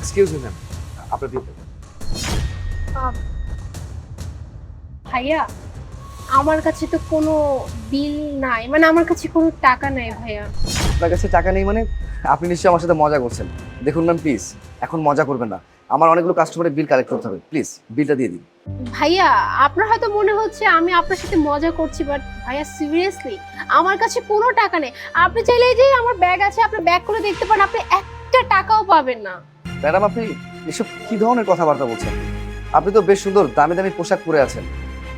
Excuse me ma'am আপনার আহ, ভাইয়া আমার কাছে তো কোনো বিল নাই। মানে আমার কাছে কোনো টাকা নাই ভাইয়া। আপনার কাছে টাকা নেই মানে আপনি নিশ্চয়ই আমার সাথে মজা করছেন। দেখুন ম্যাম প্লিজ এখন মজা করবেন না। আমার অনেকগুলো কাস্টমারের বিল কালেক্ট করতে হবে। প্লিজ বিলটা দিয়ে দিন। ভাইয়া আপনার হয়তো মনে হচ্ছে আমি আপনার সাথে মজা করছি বাট ভাইয়া সিরিয়াসলি আমার কাছে কোনো টাকা নেই। আপনি চাইলে যে আমার ব্যাগ আছে আপনি ব্যাগ করে দেখতে পারেন আপনি একটা টাকাও পাবেন না। ম্যাডাম আপনি এসব কি ধরনের কথাবার্তা বলছেন? আপনি তো বেশ সুন্দর দামি দামি পোশাক পরে আছেন।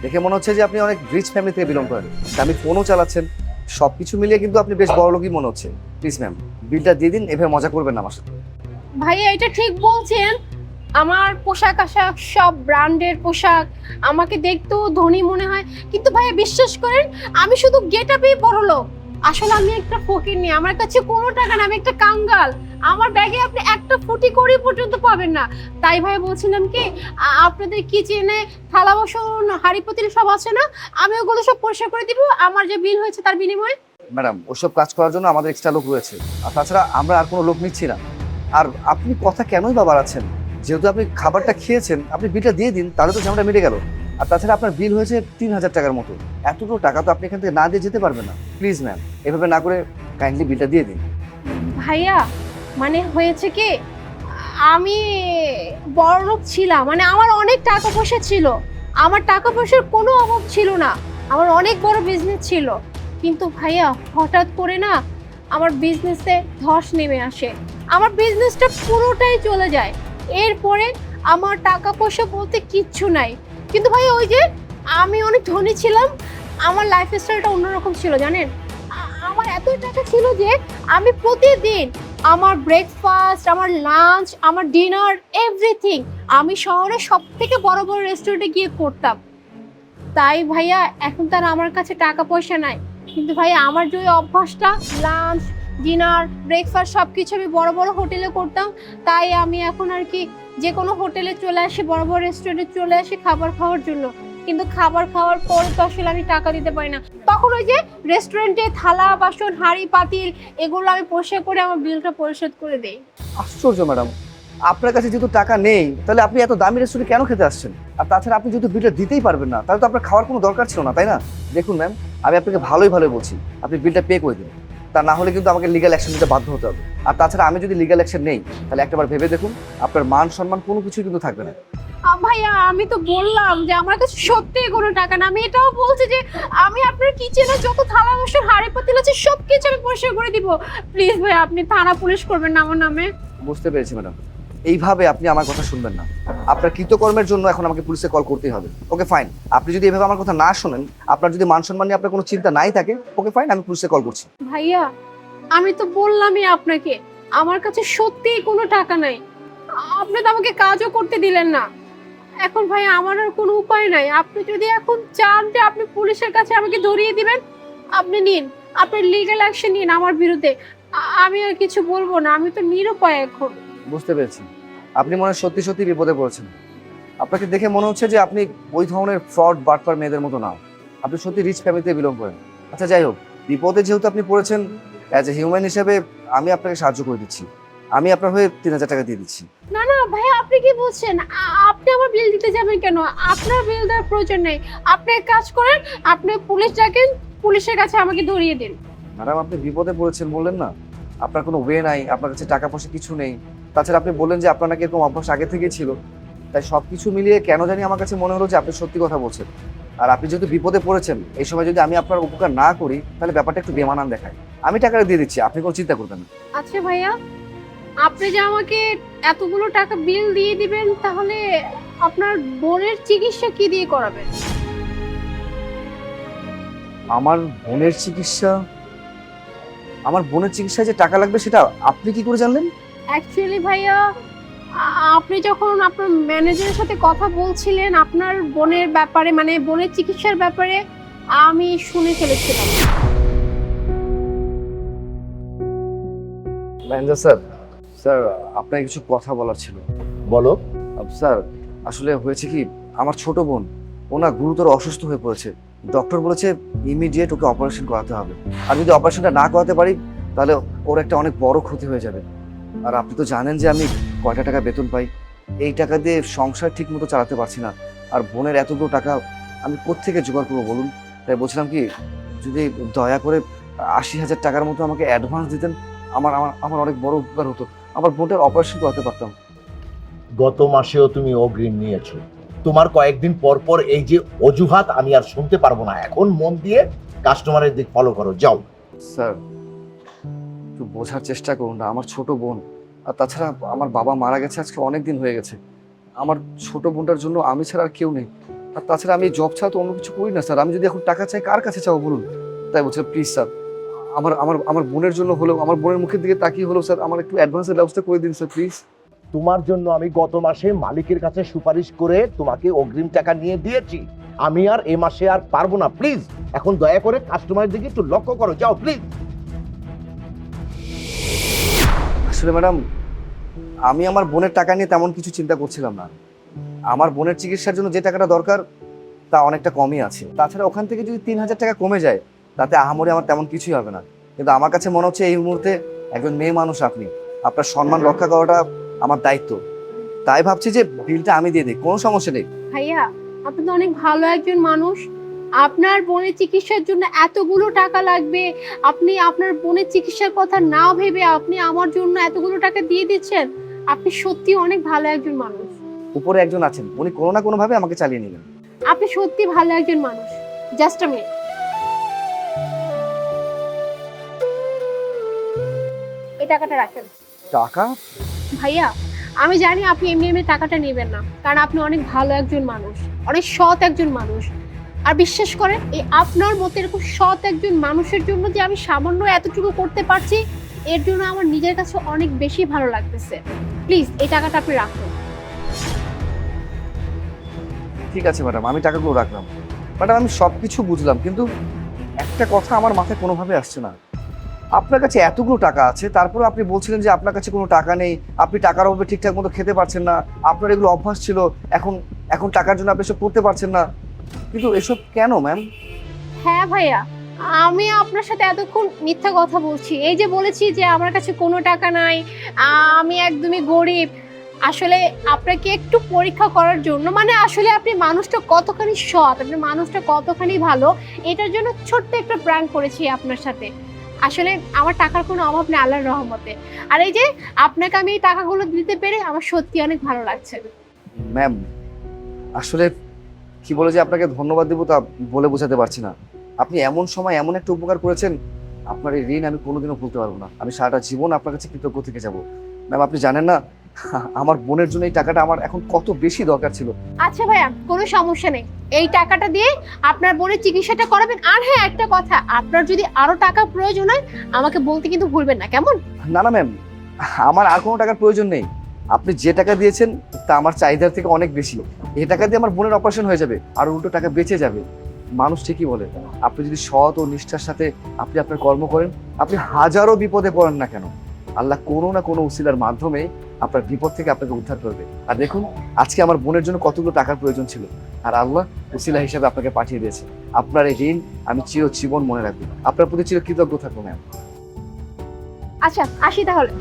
দেখে মনে হচ্ছে যে আপনি অনেক রিচ ফ্যামিলি থেকে বিলং করেন। দামি ফোনও চালাচ্ছেন। সব কিছু মিলিয়ে কিন্তু আপনি বেশ বড় লোকই মনে হচ্ছে। প্লিজ ম্যাম বিলটা দিয়ে দিন এভাবে মজা করবেন না আমার সাথে। ভাইয়া এটা ঠিক বলছেন। আমার পোশাক আশাক সব ব্র্যান্ডের পোশাক। আমাকে দেখতেও ধনী মনে হয়। কিন্তু ভাইয়া বিশ্বাস করেন আমি শুধু গেট আপেই বড় লোক আসলে আমি একটা ফকির নি, আমার কাছে কোনো টাকা না আমি একটা কাঙ্গাল। আমার ব্যাগে আপনি একটা ফুটি কড়ি পর্যন্ত পাবেন না। তাই ভাই বলছিলাম কি, আ- আপনাদের কিচেনে থালা বাসন, হাঁড়ি সব আছে না? আমি ওগুলো সব পরিষ্কার করে দিব, আমার যে বিল হয়েছে তার বিনিময়ে। ম্যাডাম ওসব কাজ করার জন্য আমাদের এক্সট্রা লোক রয়েছে। আর তাছাড়া আমরা আর কোনো লোক নিচ্ছি না। আর আপনি কথা কেনই বা বাড়াচ্ছেন? যেহেতু আপনি খাবারটা খেয়েছেন, আপনি বিলটা দিয়ে দিন, তাহলে তো ঝামেলা মিটে গেল। আর তাছাড়া আপনার বিল হয়েছে তিন হাজার টাকার মতো। এতগুলো টাকা তো আপনি এখান থেকে না দিয়ে যেতে পারবেন না। প্লিজ ম্যাম এভাবে না করে কাইন্ডলি বিলটা দিয়ে দিন। ভাইয়া মানে হয়েছে কি, আমি বড়লোক ছিলাম মানে আমার অনেক টাকা পয়সা ছিল। আমার টাকা পয়সার কোনো অভাব ছিল না। আমার অনেক বড় বিজনেস ছিল। কিন্তু ভাইয়া, হঠাৎ করে না আমার বিজনেসে ধস নেমে আসে। আমার বিজনেসটা পুরোটাই চলে যায়। এরপরে আমার টাকা পয়সা বলতে কিচ্ছু নাই। কিন্তু ভাইয়া ওই যে আমি অনেক ধনী ছিলাম, আমার লাইফ স্টাইলটা অন্যরকম ছিল, জানেন? আমার এত টাকা ছিল যে আমি প্রতিদিন আমার ব্রেকফাস্ট আমার লাঞ্চ আমার ডিনার এভরিথিং আমি শহরে সব থেকে বড় বড় রেস্টুরেন্টে গিয়ে করতাম। তাই ভাইয়া, এখন তার আমার কাছে টাকা পয়সা নাই। কিন্তু ভাইয়া, আমার যে অভ্যাসটা লাঞ্চ ডিনার ব্রেকফাস্ট সব কিছু আমি বড় বড় হোটেলে করতাম। তাই আমি এখন আর কি যে কোনো হোটেলে চলে আসি, বড় বড় রেস্টুরেন্টে চলে আসি খাবার খাওয়ার জন্য। কিন্তু খাবার খাওয়ার পর তো আসলে আমি টাকা দিতে পারি না। তখন ওই যে রেস্টুরেন্টে থালা, বাসন, হাঁড়ি, পাতিল, এগুলো আমি পরিষ্কার করে আমার বিলটা পরিশোধ করে দেই। আশ্চর্য ম্যাডাম আপনার কাছে যেহেতু টাকা নেই, তাহলে আপনি এত দামি রেস্টুরেন্টে কেন খেতে আসছেন? আর তাছাড়া আপনি যেহেতু বিলটা দিতেই পারবেন না, তাহলে তো আপনার খাওয়ার কোনো দরকার ছিল না, তাই না? দেখুন ম্যাম আমি আপনাকে ভালোই ভালোই বলছি। আপনি বিলটা পে করে দিন। তা না হলে কিন্তু আমাকে লিগাল অ্যাকশন নিতে বাধ্য হতে হবে। আর তাছাড়া আমি যদি লিগাল অ্যাকশন নেই তাহলে একটাবার ভেবে দেখুন আপনার মান সম্মান কোনো কিছুই কিন্তু থাকবে না। ভাইয়া আমি তো বললাম যে আমার কাছে সত্যিই কোনো টাকা না। আমি এটাও বলছি যে আমি আপনার কিচেনে যত থালা বাসন হাঁড়ি পাতিল আছে সব কিছু আমি পরিষ্কার করে দিব। প্লিজ ভাই আপনি থানা পুলিশ করবেন না আমার নামে। বুঝতে পেরেছি ম্যাডাম এইভাবে আপনি আমার কথা শুনবেন না। আপনার কৃতকর্মের জন্য এখন আমাকে পুলিশে কল করতেই হবে। ওকে ফাইন আপনি যদি এভাবে আমার কথা না শোনেন আপনার যদি মান সম্মান নিয়ে আপনার কোনো চিন্তা নাই থাকে ওকে ফাইন আমি পুলিশে কল করছি। ভাইয়া, আমি তো বললামই আপনাকে, আমার কাছে সত্যিই কোনো টাকা নাই। আপনি তো আমাকে কাজও করতে দিলেন না। এখন ভাই আমার আর কোনো উপায় নাই। আপনি যদি এখন চান যে আপনি পুলিশের কাছে আমাকে ধরিয়ে দিবেন, আপনি নিন। আপনি লিগ্যাল অ্যাকশন নিন আমার বিরুদ্ধে। আমি আর কিছু বলব না, আমি তো নিরুপায় এখন। বুঝতে পেরেছি। আপনি মনে সত্যি সত্যি বিপদে পড়েছেন। আপনাকে দেখে মনে হচ্ছে যে আপনি ওই ধরনের ফ্রড বাটপার মেয়েদের মতো না। আপনি সত্যি রিচ ফ্যামিলিতে বিলং করেন। আচ্ছা যাই হোক। বিপদে যেহেতু আপনি পড়েছেন অ্যাজ এ হিউম্যান হিসেবে আমি আপনাকে সাহায্য করে দিচ্ছি। আমি আপনার হয়ে তিন হাজার টাকা দিয়ে দিচ্ছি। না না ভাই আপনি কি বলছেন আ- আপনি আমার বিল দিতে যাবেন কেন? আপনার বিল দেওয়ার প্রয়োজন নেই। আপনি এক কাজ করেন আপনি পুলিশ ডাকেন পুলিশের কাছে আমাকে ধরিয়ে দিন। ম্যাডাম আপনি বিপদে পড়েছেন বললেন না? আপনার কোনো ওয়ে নাই আপনার কাছে টাকা পয়সা কিছু নেই। তাছাড়া আপনি বললেন যে আপনার নাকি এরকম অভ্যাস আগে থেকেই ছিল। তাই সব কিছু মিলিয়ে কেন জানি আমার কাছে মনে হলো যে আপনি সত্যি কথা বলছেন। আর আপনি যেহেতু বিপদে পড়েছেন এই সময় যদি আমি আপনার উপকার না করি তাহলে ব্যাপারটা একটু বেমানান দেখায়। আমি টাকাটা দিয়ে দিচ্ছি আপনি কোনো চিন্তা করবেন না। আচ্ছা ভাইয়া আপনি যে আমাকে এতগুলো টাকা বিল দিয়ে দিবেন তাহলে আপনার বোনের চিকিৎসা কি দিয়ে করাবেন? আমার বোনের চিকিৎসা? আমার বোনের চিকিৎসায় যে টাকা লাগবে সেটা আপনি কি করে জানলেন? অ্যাকচুয়ালি ভাইয়া আপনি যখন আপনার ম্যানেজারের সাথে কথা বলছিলেন আপনার বোনের ব্যাপারে মানে বোনের চিকিৎসার ব্যাপারে আমি শুনে ফেলেছিলাম। ম্যানেজার স্যার স্যার আপনাকে কিছু কথা বলার ছিল। বলো। স্যার আসলে হয়েছে কি আমার ছোট বোন ও না গুরুতর অসুস্থ হয়ে পড়েছে। ডক্টর বলেছে ইমিডিয়েট ওকে অপারেশন করাতে হবে। আর যদি অপারেশনটা না করাতে পারি তাহলে ওর একটা অনেক বড় ক্ষতি হয়ে যাবে। আর আপনি তো জানেন যে আমি কয়টা টাকা বেতন পাই? এই টাকা দিয়ে সংসার ঠিক মতো চালাতে পারছি না। আর বোনের এতগুলো টাকা আমি কোত্থেকে জোগাড় করব বলুন? তাই বলছিলাম কি যদি দয়া করে আশি হাজার টাকার মতো আমাকে অ্যাডভান্স দিতেন আমার আমার আমার অনেক বড় উপকার হতো। আমার বোনটার অপারেশন করাতে পারতাম। গত মাসেও তুমি অগ্রিম নিয়েছো। তোমার কয়েকদিন পর পর এই যে অজুহাত আমি আর শুনতে পারব না। এখন মন দিয়ে কাস্টমারের দিক ফলো করো। যাও। স্যার একটু বোঝার চেষ্টা করুন না। আমার ছোট বোন। আর তাছাড়া আমার বাবা মারা গেছে আজকে অনেক দিন হয়ে গেছে। আমার ছোট বোনটার জন্য আমি ছাড়া আর কেউ নেই। আর তাছাড়া আমি জব ছাড়া তো অন্য কিছু করি না, স্যার। আমি যদি এখন টাকা চাই, কার কাছে চাও বলুন? তাই বলছে প্লিজ স্যার। আমার আমার আমার বোনের জন্য হলেও, আমার বোনের মুখের দিকে তাকিয়ে হলেও, স্যার, আমার একটু অ্যাডভান্সের ব্যবস্থা করে দিন, স্যার প্লিজ তোমার জন্য আমি গত মাসে মালিকের কাছে সুপারিশ করে তোমাকে অগ্রিম টাকা নিয়ে দিয়েছি। আমি আর এ মাসে আর পারব না প্লিজ এখন দয়া করে কাস্টমারের দিকে একটু লক্ষ্য করো, যাও প্লিজ আসলে ম্যাডাম, আমি আমার বোনের টাকা নিয়ে তেমন কিছু চিন্তা করছিলাম না। আমার বোনের চিকিৎসার জন্য যে টাকাটা দরকার, তা অনেকটা কমই আছে। তাছাড়া ওখান থেকে যদি তিন হাজার টাকা কমে যায়, তাতে আহামরি আমার তেমন কিছুই হবে না। কিন্তু আমার কাছে মনে হচ্ছে এই মুহূর্তে একজন মেয়ে মানুষ আপনি। আপনার সম্মান রক্ষা করাটা আমার দায়িত্ব। তাই ভাবছি যে বিলটা আমি দিয়ে দিই, কোনো সমস্যা নেই। ভাইয়া, আপনি তো অনেক ভালো একজন মানুষ। আপনার বোনের চিকিৎসার জন্য এতগুলো টাকা লাগবে। আপনি আপনার বোনের চিকিৎসার কথা না ভেবে আপনি আমার জন্য এতগুলো টাকা দিয়ে দিচ্ছেন। আপনি সত্যি অনেক ভালো একজন মানুষ। উপরে একজন আছেন। উনি কোনো না কোনোভাবে আমাকে চালিয়ে নেবেন। আপনি সত্যি ভালো একজন মানুষ। Just a minute. এই টাকাটা রাখেন। টাকা? ভাইয়া আমি জানি আপনি এমনি এমনি টাকাটা নেবেন না। কারণ আপনি অনেক ভালো একজন মানুষ। অনেক সৎ একজন মানুষ। আর বিশ্বাস করেন, এই আপনার মতো এরকম সৎ একজন মানুষের জন্য যে আমি সামান্য এতটুকু করতে পারছি, এর জন্য আমার নিজের কাছে অনেক বেশি ভালো লাগতেছে। প্লিজ এই টাকাটা আপনি রাখুন। ঠিক আছে ম্যাডাম, আমি টাকাগুলো রাখলাম। ম্যাডাম, আমি সব কিছু বুঝলাম, কিন্তু একটা কথা আমার মাথায় কোনোভাবে আসছে না। আপনার কাছে এতগুলো টাকা আছে, তারপরে আপনি বলছিলেন যে আপনার কাছে কোনো টাকা নেই, আপনি টাকার অভাবে ঠিকঠাক মতো খেতে পারছেন না, আপনার এগুলো অভ্যাস ছিল, এখন এখন টাকার জন্য আপনি এসব করতে পারছেন না। কিন্তু এসব কেন ম্যাম হ্যাঁ ভাইয়া। আমি আপনার সাথে এতক্ষণ মিথ্যা কথা বলছি। এই যে বলেছি যে আমার কাছে কোনো টাকা নাই আমি একদমই গরিব। আসলে আপনাকে একটু পরীক্ষা করার জন্য মানে আসলে আপনি মানুষটা কতখানি সৎ আপনি মানুষটা কতখানি ভালো এটার জন্য ছোট্ট একটা প্র্যাঙ্ক করেছি আপনার সাথে। আসলে আমার টাকার কোনো অভাব নেই আল্লাহর রহমতে। আর এই যে আপনাকে আমি এই টাকাগুলো দিতে পেরে আমার সত্যি অনেক ভালো লাগছে। ম্যাম আসলে কি বলে যে আপনাকে ধন্যবাদ দেবো তা বলে বোঝাতে পারছি না। আপনি এমন সময় এমন একটা উপকার করেছেন আপনার এই ঋণ আমি কোনোদিনও ভুলতে পারব না। আমি সারাটা জীবন আপনার কাছে কৃতজ্ঞ থেকে যাব। ম্যাম আপনি জানেন না আমার বোনের জন্য এই টাকাটা আমার এখন কত বেশি দরকার ছিল। আচ্ছা ভাইয়া কোনো সমস্যা নেই। এই টাকাটা দিয়ে আপনার বোনের চিকিৎসাটা করাবেন। আর হ্যাঁ একটা কথা আপনার যদি আরও টাকা প্রয়োজন হয় আমাকে বলতে কিন্তু ভুলবেন না কেমন? না না ম্যাম আমার আর কোনো টাকার প্রয়োজন নেই। আপনি যে টাকা দিয়েছেন, তা আমার চাহিদার থেকে অনেক বেশি। এ টাকা দিয়ে আমার বোনের অপারেশন হয়ে যাবে, আর উল্টো টাকা বেঁচে যাবে। মানুষ ঠিকই বলে, আপনি যদি সৎ ও নিষ্ঠার সাথে আপনি আপনার কর্ম করেন, আপনি হাজারো বিপদে পড়েন না কেন? আল্লাহ কোনো না কোনো উসিলার মাধ্যমে আপনার বিপদ থেকে আপনাকে উদ্ধার করবে। আর দেখুন, আজকে আমার বোনের জন্য কতগুলো টাকার প্রয়োজন ছিল, আর আল্লাহ উসিলা হিসাবে আপনাকে পাঠিয়ে দিয়েছে। আপনার এই ঋণ আমি চিরজীবন মনে রাখব। আপনার প্রতি চির কৃতজ্ঞ থাকব ম্যাম আচ্ছা আসি তাহলে।